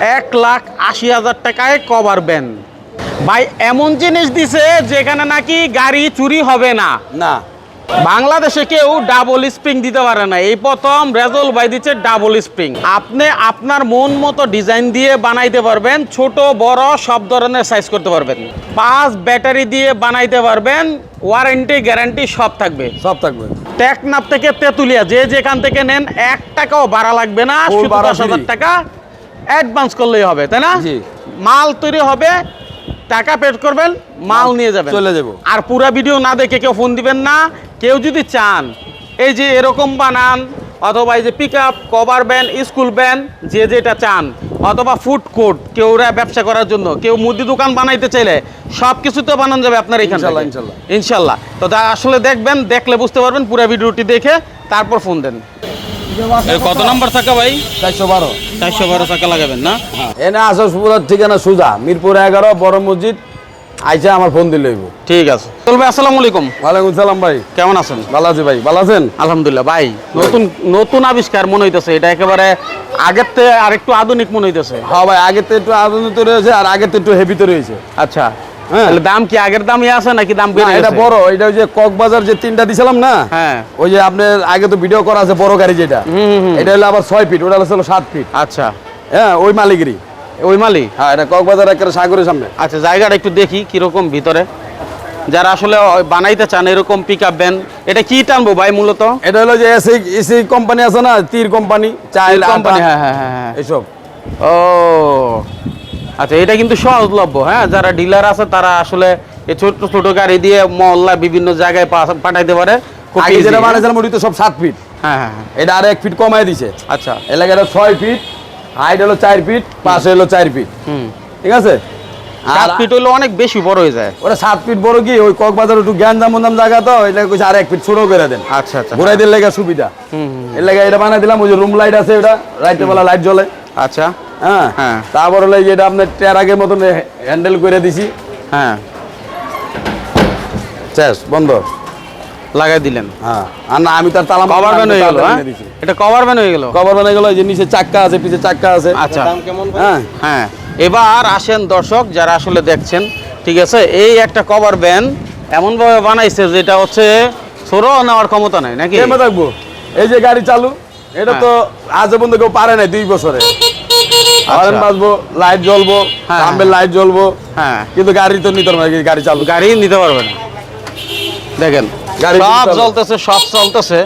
এক লাখ আশি হাজার টাকায় কভার ব্যান ভাই এমন জিনিস দিছে যেখানে নাকি গাড়ি চুরি হবে না। না। বাংলাদেশে কেউ ডাবল স্প্রিং দিতে পারে না। এই প্রথম রেজল ভাই দিচ্ছে ডাবল স্প্রিং আপনি আপনার মন মতো ডিজাইন দিয়ে বানাইতে পারবেন ছোট বড় সব ধরনের সাইজ করতে পারবেন। পাঁচ ব্যাটারি দিয়ে বানাইতে পারবেন ওয়ারেন্টি গ্যারান্টি সব থাকবে। সব থাকবে। টেকনাপ থেকে তেতুলিয়া যে যেখান থেকে নেন এক টাকাও ভাড়া লাগবে না শুধু দশ হাজার টাকা। অ্যাডভান্স করলেই হবে তাই না? মাল তৈরি হবে টাকা পেড করবেন মাল নিয়ে যাবেন। চলে যাব। আর পুরো ভিডিও না দেখে কেউ ফোন দিবেন না কেউ যদি চান এই যে এরকম বানান অথবা এই যে pick up cover van school van যে যেটা চান অথবা ফুড কোর্ট কেউরা ব্যবসা করার জন্য কেউ মুদি দোকান বানাইতে চাইলে সব কিছু তো বানানো যাবে আপনার এখানে ইনশাল্লাহ। ইনশাল্লাহ। তো আসলে দেখবেন দেখলে বুঝতে পারবেন পুরো ভিডিওটি দেখে তারপর ফোন দেন। কত নাম্বার থাকা ভাই? চারশো বারো। চারশো বারো লাগাবেন না? এনে আসো সুবিধার ঠিকানা সুজা মিরপুর এগারো বড় মসজিদ। আইসা আমার ফোন দিলে ঠিক আছে। চলবে আসসালামু আলাইকুম। ওয়ালাইকুম সালাম ভাই। কেমন আছেন? ভালো আছি ভাই। ভালো আছেন? আলহামদুলিল্লাহ ভাই। নতুন নতুন আবিষ্কার মনে হইতেছে। এটা একেবারে আগের থেকে আরেকটু আধুনিক মনে হইতেছে। হ্যাঁ ভাই আগের তো একটু আধুনিক রয়েছে আর আগের তো একটু হেভি তো রয়েছে আচ্ছা। হ্যাঁ। তাহলে দাম কি আগের দামই আছে নাকি দাম বেড়ে এটা বড় এটা ওই যে কক্সবাজার যে তিনটা দিছিলাম না হ্যাঁ। ওই যে আপনার আগে তো ভিডিও করা আছে বড় গাড়ি যেটা। এটা হলো আবার ছয় ফিট ওটা হলো সাত ফিট আচ্ছা। হ্যাঁ ওই মালিকেরই। ওই মালি হ্যাঁ এটা কক্সবাজার একেবারে সাগরের সামনে। আচ্ছা জায়গাটা একটু দেখি কীরকম ভিতরে। যারা আসলে বানাইতে চান এরকম পিক আপ ব্যান এটা কি টানবো ভাই মূলত? এটা হলো যে এসি এসি কোম্পানি আছে না তীর কোম্পানি চাইল কোম্পানি হ্যাঁ হ্যাঁ হ্যাঁ হ্যাঁ। এসব। ও আচ্ছা এটা কিন্তু সহজলভ্য হ্যাঁ? যারা ডিলার আছে তারা আসলে এই ছোট ছোট গাড়ি দিয়ে মহল্লা বিভিন্ন জায়গায় পাঠাইতে পারে। আগে যেটা হ্যাঁ? বানাইছিলাম ওটি তো সব সাত ফিট হ্যাঁ হ্যাঁ। এটা আর এক ফিট কমাই দিছে। আচ্ছা। এলাকাটা ছয় ফিট হাইট হলো চার ফিট পাশে হলো চার ফিট ঠিক আছে? আর ফিট অনেক বেশি বড় হয়ে যায়। ওরা সাত ফিট বড় কি? ওই কক্সবাজার একটু জ্ঞান দাম জায়গা তো এটা কইছে আর এক ফিট ছোট করে দেন। আচ্ছা আচ্ছা। ঘুরাই দিলে সুবিধা। এর লেগে এটা বানাই দিলাম ওই যে রুম লাইট আছে ওটা রাইটের বেলা লাইট জ্বলে। আচ্ছা। হ্যাঁ? হ্ঁ। তারপর হলো এই যে এটা আপনার টেরাগের মতন হ্যান্ডেল করে দিছি। হ্যাঁ। শেষ বন্ধ। লাগাই দিলেন। হ্যাঁ। আর না আমি তার তালাম কভার ব্যান হয়ে গেল হ্যাঁ? এটা কভার ব্যান হয়ে গেল? কভার বানাই গেল যে নিচে চাক্কা আছে পিছে চাক্কা আছে। আচ্ছা। হ্যাঁ। হ্যাঁ। এবার আসেন দর্শক যারা আসলে দেখছেন ঠিক আছে? এই একটা কভার ব্যান এমনভাবে বানাইছে যেটা হচ্ছে ছোড়ো নেওয়ার ক্ষমতা নাই নাকি? থাকব? এই যে গাড়ি চালু এটা তো আজ পর্যন্ত কেউ পারে নাই দুই বছরে। হরেন বাজবো লাইট জ্বলবো হ্যাঁ, লাইট জ্বলবো। হ্যাঁ। কিন্তু গাড়ি তো নিতে পারবে গাড়ি চালু। গাড়ি নিতে পারবে না। দেখেন গাড়ি সব চলতেছে সব চলতেছে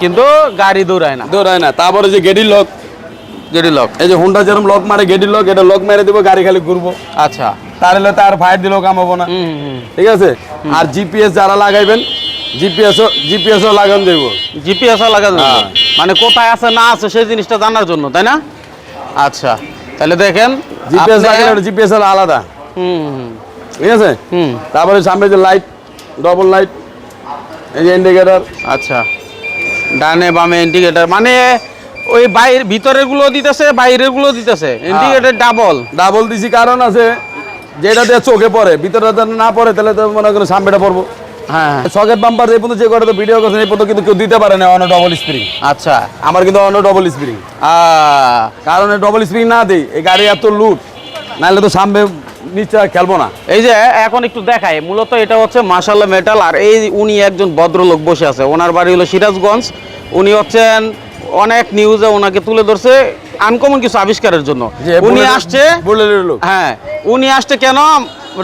কিন্তু গাড়ি দৌড়ায় না। দৌড়ায় না। তারপরে যে গেডির লক গেড়ি লক এই যে হুন্ডা যেরকম লক মারে গেডির লক এটা লক মেরে দিব গাড়ি খালি ঘুরবো। আচ্ছা। তার হলে তার ফায়ার দিলেও কাম হব না ঠিক আছে? আর জিপিএস যারা লাগাইবেন জিপিএসও জিপিএসও লাগান দেবো জিপিএস লাগানো হ্যাঁ। মানে কোথায় আছে না আছে সেই জিনিসটা জানার জন্য তাই না? আচ্ছা তাহলে দেখেন জিপিএস লাগালে জিপিএস আলাদা। হুম ঠিক আছে? হুম। তারপরে সামনে যে লাইট ডবল লাইট এই যে ইন্ডিকেটর আচ্ছা ডানে বামে ইন্ডিকেটর মানে ওই বাইরে ভিতরেরগুলো দিতেছে বাইরেরগুলো দিতেছে। ইন্ডিকেটর ডাবল ডাবল দিছি কারণ আছে যেটা দিয়ে চোখে পড়ে ভিতরে না পড়ে তাহলে তো মনে করেন সামনেটা পড়ব। হ্যাঁ। সকেট বাম্পার এই পর্যন্ত যে তো ভিডিও করছেন এই পর্যন্ত কিন্তু কেউ দিতে পারে না অন্য ডবল স্প্রিং আচ্ছা। আমার কিন্তু ডবল স্প্রিং কারণ ডবল স্প্রিং না দিই এই গাড়ি এত লুট নাহলে তো সামনে নিচে খেলব না। এই যে এখন একটু মূলত এটা হচ্ছে মেটাল আর এই উনি একজন ভদ্রলোক বসে আছে ওনার বাড়ি হলো সিরাজগঞ্জ। উনি হচ্ছেন অনেক নিউজে ওনাকে তুলে ধরছে আনকমন কিছু আবিষ্কারের জন্য। উনি আসছে হ্যাঁ উনি আসছে কেন?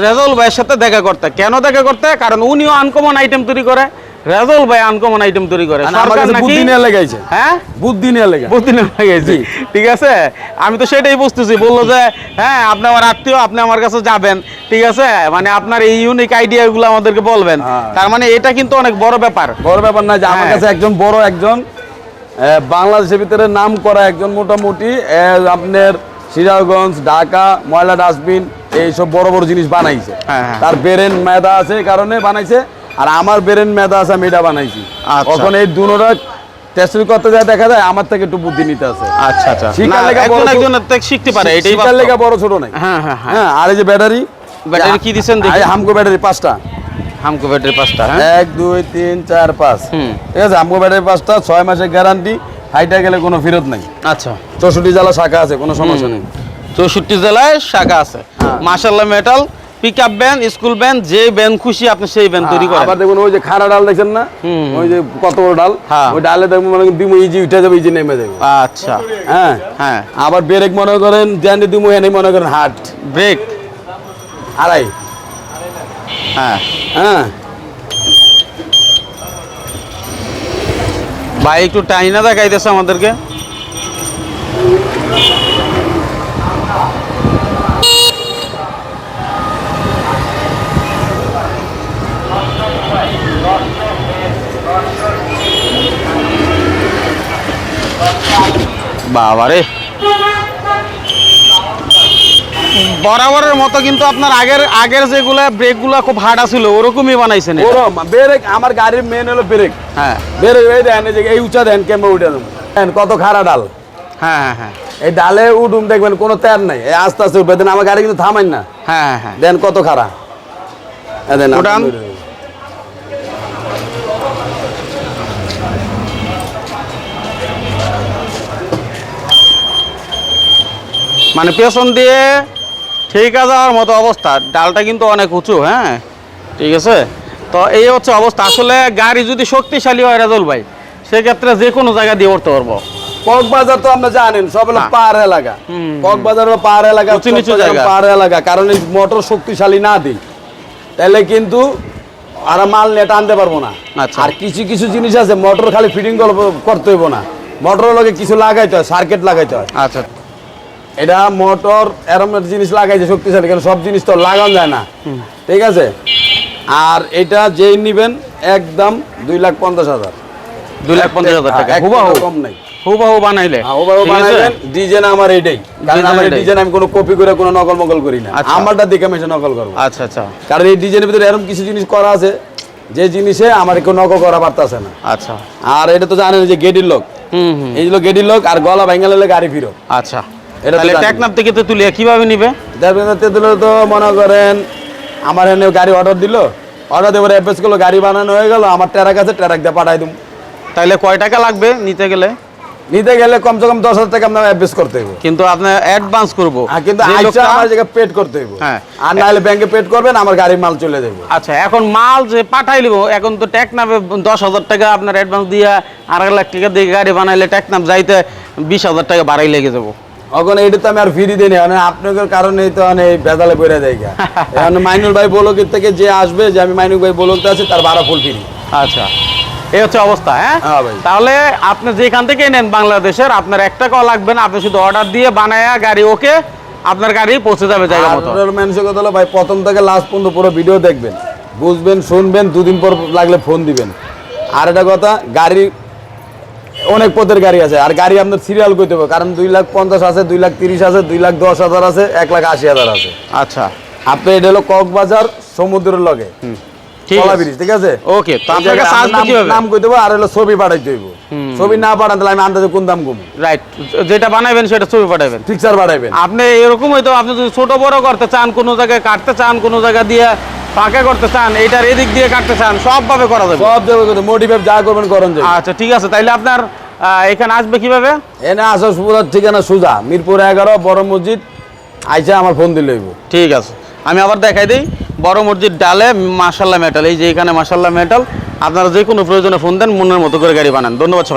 রেজল ভাইয়ের সাথে দেখা করতে। কেন দেখা করতে? কারণ উনিও আনকমন আইটেম তৈরি করে। রেজল ভাই আনকমন আইটেম তৈরি করে। বুদ্ধি নিয়ে লেগেছে হ্যাঁ? বুদ্ধি নিয়ে লেগে বুদ্ধি না গেছি ঠিক আছে? আমি তো সেটাই বুঝতেছি। বলল যে হ্যাঁ আপনি আমার আত্মীয় আপনি আমার কাছে যাবেন। ঠিক আছে? মানে আপনার এই ইউনিক আইডিয়াগুলো আমাদেরকে বলবেন। হ্যাঁ। তার মানে এটা কিন্তু অনেক বড় ব্যাপার। বড় ব্যাপার না যে আমার হ্যাঁ। কাছে একজন বড় একজন বাংলাদেশের ভিতরে নাম করা একজন মোটামুটি আপনার সিরাজগঞ্জ ঢাকা ময়লা ডাস্টবিন এইসব বড় বড় জিনিস বানাইছে। হ্যাঁ, হ্যাঁ। তার বেরেন মেদা আছে কারণে বানাইছে আর আমার বেরেন মেদা আছে আমি এটা বানাইছি। আচ্ছা। এখন এই দুনোটা টেস্ট করতে যায় দেখা যায় আমার থেকে একটু বুদ্ধি নিতে আছে। আচ্ছা আচ্ছা। শিকার না, লেখা একজন বড় ছোট- একজনের থেকে শিখতে পারে এটাই শিকার লেখা বড় ছোট নাই। হ্যাঁ হ্যাঁ হ্যাঁ। হ্যাঁ আর এই যে ব্যাটারি ব্যাটারি কি দিছেন দেখি? হামকো ব্যাটারি পাঁচটা। হামকো ব্যাটারি পাঁচটা এক দুই তিন চার পাঁচ। ঠিক আছে ব্যাটারি পাঁচটা ছয় মাসের গ্যারান্টি হাইটা গেলে কোনো ফেরত নাই। আচ্ছা। চৌষট্টি জ্বালা শাখা আছে কোনো সমস্যা নেই। চৌষট্টি জেলায় শাখা আছে। হ্যাঁ। মার্শাল্লাহ metal pick up van school van যে ভ্যান খুশি আপনি সেই ভ্যান তৈরি করেন। আবার দেখুন ওই যে খাড়া ডাল দেখছেন না। ওই যে কত বড় ডাল? হ্যাঁ। ওই ডালে দেখুন মনে করেন দিমু ইজি উঠে যাবে ইজি নেমে যাবে। আচ্ছা। হ্যাঁ। হ্যাঁ। আবার ব্রেক মনে করেন জ্যান্ডি দিমু এনে মনে করেন হাট। ব্রেক আড়াই। হ্যাঁ। হ্যাঁ। ভাই একটু টাইনা দেখাইতেছে আমাদেরকে। বাবারে। বরাবরের মতো কিন্তু আপনার আগের আগের যেগুলো ব্রেকগুলো খুব হার্ড ছিল ওরকমই বানাইছেন। ওরম ব্রেক আমার গাড়ির মেন হলো ব্রেক। হ্যাঁ। ব্রেক এই দেন এই যে এই উঁচা দেন কেমন উঠে দেন কত খাড়া ডাল। হ্যাঁ হ্যাঁ হ্যাঁ। এই ডালে উঠুম দেখবেন কোনো তের নাই। এই আস্তে আস্তে উঠবে। দেন আমার গাড়ি কিন্তু থামাই না। হ্যাঁ হ্যাঁ। দেন কত খাড়া। এ দেন মানে পেছন দিয়ে ঠিক আছে যাওয়ার মতো অবস্থা। ডালটা কিন্তু অনেক উঁচু হ্যাঁ? ঠিক আছে? তো এই হচ্ছে অবস্থা। আসলে গাড়ি যদি শক্তিশালী হয় রাজল ভাই সেক্ষেত্রে যে কোনো জায়গা দিয়ে উঠতে পারব। কক্সবাজার তো আমরা জানেন সব হলো হ্যাঁ। পাহাড় এলাকা। কক্সবাজার হলো পাহাড় এলাকা উঁচু নিচু জায়গা। পাহাড় এলাকা কারণ এই মোটর শক্তিশালী না দিই। তাহলে কিন্তু আর মাল নিয়ে টানতে পারব না। আচ্ছা। আর কিছু কিছু জিনিস আছে মোটর খালি ফিটিং করতে হইব না। মোটর লগে কিছু লাগাইতে হয় সার্কিট লাগাইতে হয়। আচ্ছা। এটা মোটর এরম জিনিস লাগাইছে শক্তিশালী কারণ সব জিনিস তো লাগানো যায় না। ঠিক আছে? আর এটা যেই নিবেন একদম দুই লাখ পঞ্চাশ হাজার। দুই লাখ পঞ্চাশ হাজার টাকা। এক হুবাহু। কম নাই। হুবাহু বানাইলে। হ্যাঁ, ওভাবে ঠিক আছে? বানাইবেন ডিজাইন আমার এইটাই। কারণ আমার ডিজাইন আমি কোনো কপি করে কোনো নকল মকল করি না। আচ্ছা। আমারটা দেখে আমি নকল করব। আচ্ছা আচ্ছা। কারণ এই ডিজাইনের ভিতরে এরকম কিছু জিনিস করা আছে যে জিনিসে আমার কেউ নকল করা পারতেছে না। আচ্ছা। আর এটা তো জানেন যে গেডির লোক। এই হলো গেডির লোক আর গলা ভাঙ্গা লেলে গাড়ি ফিরো। আচ্ছা। তাহলে। টেকনাফ থেকে তো কীভাবে নিবে? তেতুলে তো মনে করেন আমার এনে গাড়ি অর্ডার দিল। অর্ডার অ্যাপেস করল গাড়ি বানানো হয়ে গেল আমার ট্যারাক আছে ট্যারাক দিয়ে পাঠাই দিম। তাহলে কয় টাকা লাগবে নিতে গেলে? নিতে গেলে কমসে কম দশ হাজার টাকা আপনার অ্যাপেস করতে হবে কিন্তু আপনি অ্যাডভান্স করব। কিন্তু যে আইসা লোকটা- আমার জায়গায় পেড করতে হবে হ্যাঁ। আর নাহলে ব্যাংকে পেড করবেন আমার গাড়ির মাল চলে যাবে আচ্ছা এখন মাল যে পাঠাই লিব এখন তো টেকনাফে দশ হাজার টাকা আপনার অ্যাডভান্স দিয়ে আড়াই লাখ টাকা দিয়ে গাড়ি বানাইলে টেকনাফ যাইতে বিশ হাজার টাকা বাড়াই লেগে যাব। এখন এইটা তো আমি আর ফ্রি দিই না আপনাদের কারণে তো মানে এই বেদালে পড়ে যায়। এখন মাইনুল ভাই বলকের থেকে যে আসবে যে আমি মাইনুল ভাই বলকতে আছি তার বারো ফুল ফ্রি। আচ্ছা এই হচ্ছে অবস্থা হ্যাঁ? হ্যাঁ তাহলে আপনি যেখান থেকে নেন বাংলাদেশের আপনার এক টাকাও লাগবে না আপনি শুধু অর্ডার দিয়ে বানায়া গাড়ি ওকে আপনার গাড়ি পৌঁছে যাবে জায়গা মতো। মানুষের কথা হলো ভাই প্রথম থেকে লাস্ট পর্যন্ত পুরো ভিডিও দেখবেন। বুঝবেন শুনবেন দুদিন পর লাগলে ফোন দিবেন। আর একটা কথা গাড়ি অনেক পদের গাড়ি আছে। আর গাড়ি আপনার সিরিয়াল করতে হবে কারণ দুই লাখ পঞ্চাশ আছে দুই লাখ তিরিশ আছে দুই লাখ দশ হাজার আছে এক লাখ আশি হাজার আছে। আচ্ছা। আপনি এটা হলো কক্সবাজার সমুদ্রের লগে। ঠিক আছে। ব্রিজ ঠিক আছে? ওকে তো আপনাকে জায়গায় চার্জ আপনার নাম- কীভাবে? নাম আর হলো ছবি পাঠাইতে হইব। ছবি না পাঠান তাহলে আমি আন্দাজে কোন দাম কম? রাইট যেটা বানাইবেন সেটা ছবি পাঠাবেন ফিক্সার পাঠাইবেন আপনি এরকম হয়তো আপনি যদি ছোট বড় করতে চান কোনো জায়গায় কাটতে চান কোনো জায়গা দিয়ে ফাঁকা করতে চান এইটার এদিক দিয়ে কাটতে চান সবভাবে করা যাবে। সব জায়গায় মোটিভেভ যা করবেন করেন যাবে। আচ্ছা ঠিক আছে তাইলে আপনার এখানে আসবে কীভাবে? এনে আসা সুবিধার ঠিকানা সুজা মিরপুর এগারো বড় মসজিদ। আইসা আমার ফোন দিলে ঠিক আছে আমি আবার দেখাই দিই বড় মসজিদ ডালে মাসাল্লাহ মেটাল এই যে এখানে মাসাল্লাহ মেটাল আপনারা যে কোনো প্রয়োজনে ফোন দেন মনের মতো করে গাড়ি বানান। ধন্যবাদ